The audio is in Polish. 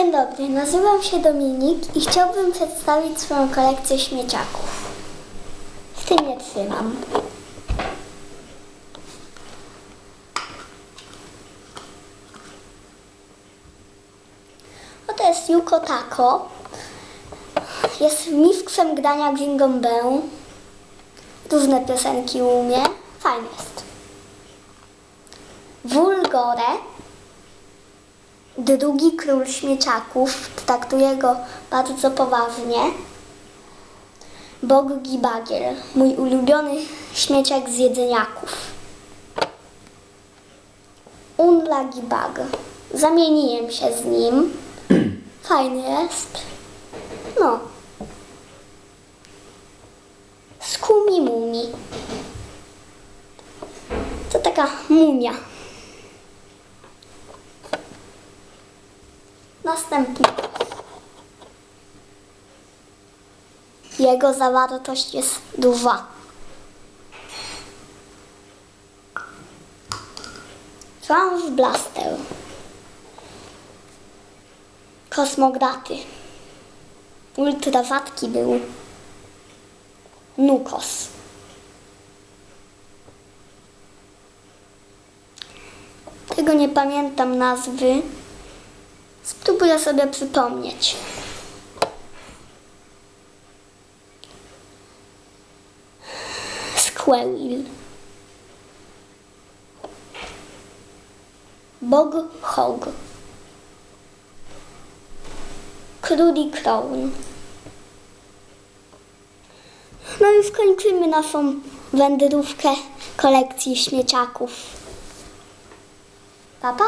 Dzień dobry, nazywam się Dominik i chciałbym przedstawić swoją kolekcję śmieciaków. W tym je trzymam. Oto jest Yuko Tako. Jest mistrzem grania Bell. Różne piosenki umie. Fajny jest. Vulgore. Drugi król śmieciaków. Traktuje go bardzo poważnie. Bogi Bagiel. Mój ulubiony śmieciak z jedzeniaków. Unlagi Bag. Zamieniłem się z nim. Fajny jest. No. Skumi Mumi. To taka mumia. Następny. Jego zawartość jest duża. Trans Blaster. Kosmograty. Ultra był. Nukos. Tego nie pamiętam nazwy. Spróbuję sobie przypomnieć. Squirrel. Bog Hog. Króli Crown. No i skończymy naszą wędrówkę kolekcji śmieciaków. Pa, pa!